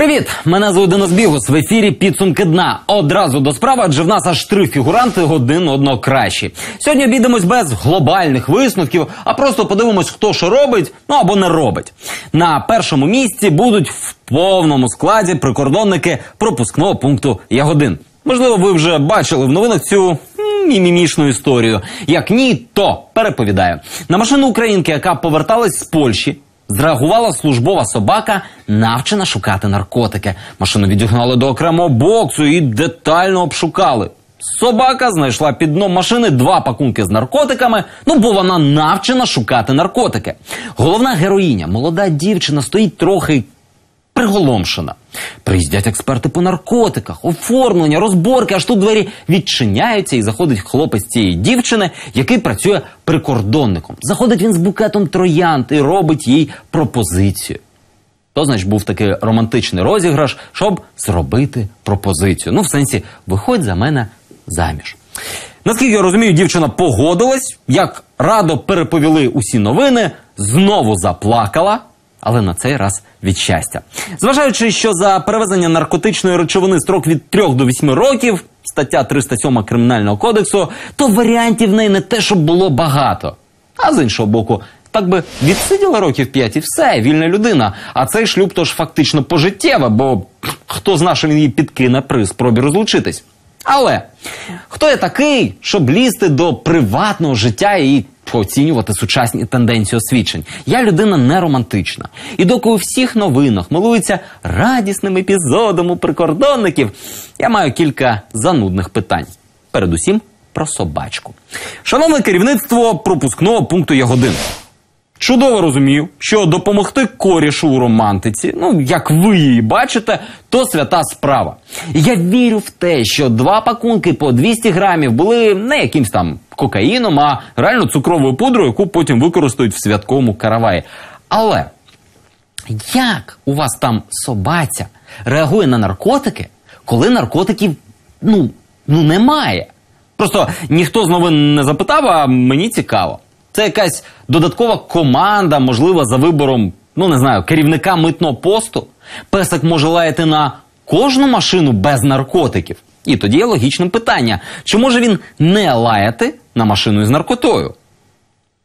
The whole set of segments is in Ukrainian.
Привіт! Мене звуть Денис Бігус. В ефірі підсумки дна. Одразу до справи, адже в нас аж три фігуранти один одного кращі. Сьогодні обійдемось без глобальних висновків, а просто подивимось, хто що робить, ну або не робить. На першому місці будуть в повному складі прикордонники пропускного пункту Ягодин. Можливо, ви вже бачили в новинах цю мімімішну історію. Як ні, то переповідаю. На машину українки, яка поверталась з Польщі, Зреагувала службова собака, навчена шукати наркотики. Машину відігнали до окремого боксу і детально обшукали. Собака знайшла під дном машини два пакунки з наркотиками. Ну бо вона навчена шукати наркотики. Головна героїня, молода дівчина, стоїть трохи приголомшена. Приїздять експерти по наркотиках, оформлення, розборки. Аж тут двері відчиняються і заходить хлопець цієї дівчини, який працює прикордонником. Заходить він з букетом троянд і робить їй пропозицію. То, значить, був такий романтичний розіграш, щоб зробити пропозицію. Ну, в сенсі, виходь за мене заміж. Наскільки я розумію, дівчина погодилась, як радо переповіли усі новини, знову заплакала, але на цей раз від щастя. Зважаючи, що за перевезення наркотичної речовини строк від 3 до 8 років, стаття 307 Кримінального кодексу, то варіантів в неї не те, щоб було багато. А з іншого боку, так би відсиділа років 5 і все, вільна людина. А цей шлюб тож фактично пожиттєве, бо хто зна, що він її підкине при спробі розлучитись. Але хто я такий, щоб лізти до приватного життя і оцінювати сучасні тенденції освічень. Я людина не романтична. І доки у всіх новинах милуються радісним епізодом у прикордонників, я маю кілька занудних питань. Передусім про собачку. Шановне керівництво пропускного пункту Ягодин. Чудово розумію, що допомогти корішу у романтиці, ну як ви її бачите, то свята справа. Я вірю в те, що два пакунки по 200 грамів були не якимсь там кокаїном, а реально цукровою пудрою, яку потім використають в святковому караваї. Але як у вас там собаця реагує на наркотики, коли наркотиків ну, ну немає? Просто ніхто з новин не запитав, а мені цікаво. Це якась додаткова команда, можливо, за вибором, ну не знаю, керівника митного посту. Песик може лаяти на кожну машину без наркотиків. І тоді є логічне питання: чи може він не лаяти на машину із наркотою?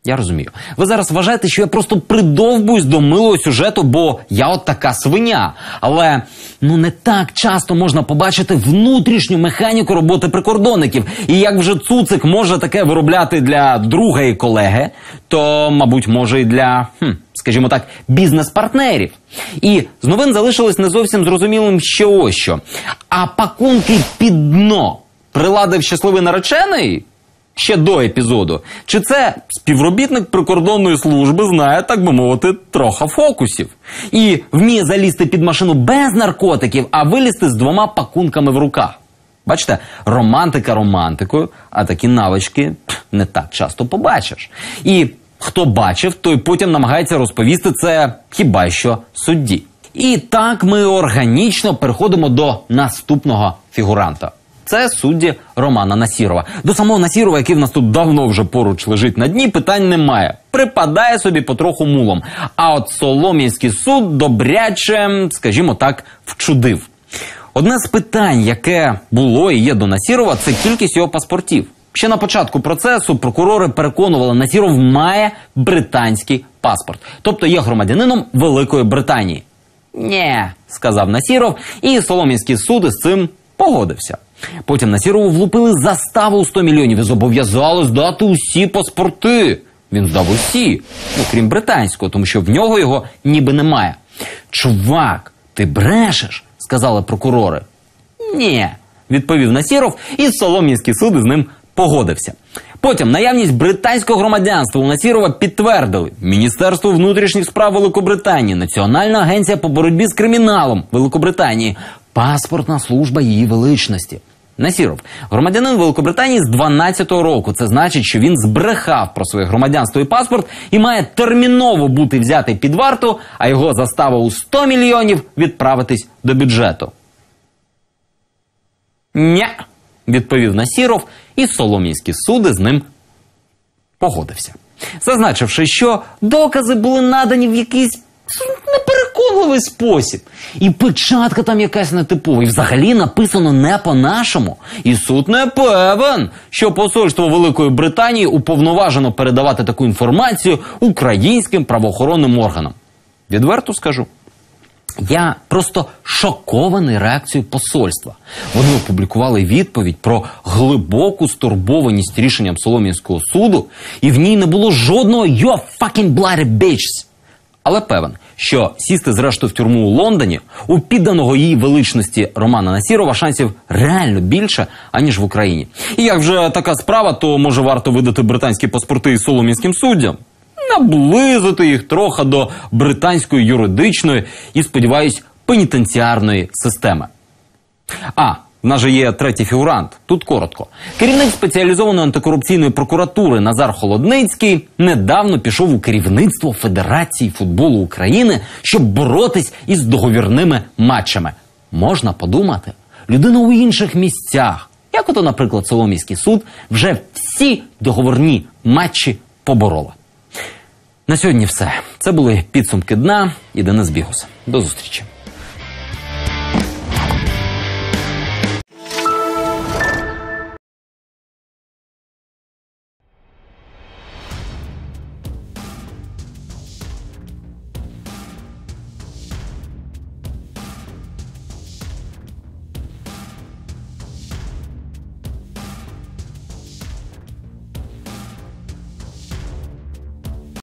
Я розумію. Ви зараз вважаєте, що я просто придовбуюсь до милого сюжету, бо я от така свиня. Але ну не так часто можна побачити внутрішню механіку роботи прикордонників. І як вже цуцик може таке виробляти для друга і колеги, то, мабуть, може і для, хм, скажімо так, бізнес-партнерів. І з новин залишилось не зовсім зрозумілим ще ось що. А пакунки під дно приладив щасливий наречений? Ще до епізоду. Чи це співробітник прикордонної служби знає, так би мовити, трохи фокусів і вміє залізти під машину без наркотиків, а вилізти з двома пакунками в руках? Бачите, романтика романтикою, а такі навички не так часто побачиш. І хто бачив, той потім намагається розповісти це хіба що судді. І так ми органічно переходимо до наступного фігуранта. Це судді Романа Насірова. До самого Насірова, який в нас тут давно вже поруч лежить на дні, питань немає. Припадає собі потроху мулом. А от Солом'янський суд добряче, скажімо так, вчудив. Одне з питань, яке було і є до Насірова, це кількість його паспортів. Ще на початку процесу прокурори переконували, Насіров має британський паспорт, тобто є громадянином Великої Британії. Нє, сказав Насіров, і Солом'янський суд із цим погодився. Потім Насірову влупили заставу у 100 мільйонів і зобов'язали здати усі паспорти. Він здав усі, ну крім британського, тому що в нього його ніби немає. Чувак, ти брешеш, сказали прокурори. Ні, відповів Насіров, і Солом'янський суд із ним погодився. Потім наявність британського громадянства у Насірова підтвердили Міністерство внутрішніх справ Великобританії, Національна агенція по боротьбі з криміналом Великобританії, паспортна служба її величності. Насіров, громадянин Великобританії з 12-го року. Це значить, що він збрехав про своє громадянство і паспорт і має терміново бути взятий під варту, а його застава у 100 мільйонів відправитись до бюджету. Ня, відповів Насіров, і Солом'янські суди з ним погодився. Зазначивши, що докази були надані в якийсь непереконливий спосіб. І печатка там якась нетипова. І взагалі написано не по-нашому. І суд не певен, що посольство Великої Британії уповноважено передавати таку інформацію українським правоохоронним органам. Відверто скажу. Я просто шокований реакцією посольства. Вони опублікували відповідь про глибоку стурбованість рішенням Солом'янського суду, і в ній не було жодного «You're fucking bloody bitches». Але певен, що сісти зрештою в тюрму у Лондоні у підданого її величності Романа Насірова шансів реально більше, аніж в Україні. І як вже така справа, то може варто видати британські паспорти і солом'янським суддям наблизити їх трохи до британської юридичної і, сподіваюсь, пенітенціарної системи. А, в нас же є третій фігурант. Тут коротко. Керівник спеціалізованої антикорупційної прокуратури Назар Холодницький недавно пішов у керівництво Федерації футболу України, щоб боротись із договірними матчами. Можна подумати, людина у інших місцях, як ото, наприклад, Соломійський суд, вже всі договорні матчі поборола. На сьогодні все. Це були підсумки дна і Денис Бігус. До зустрічі.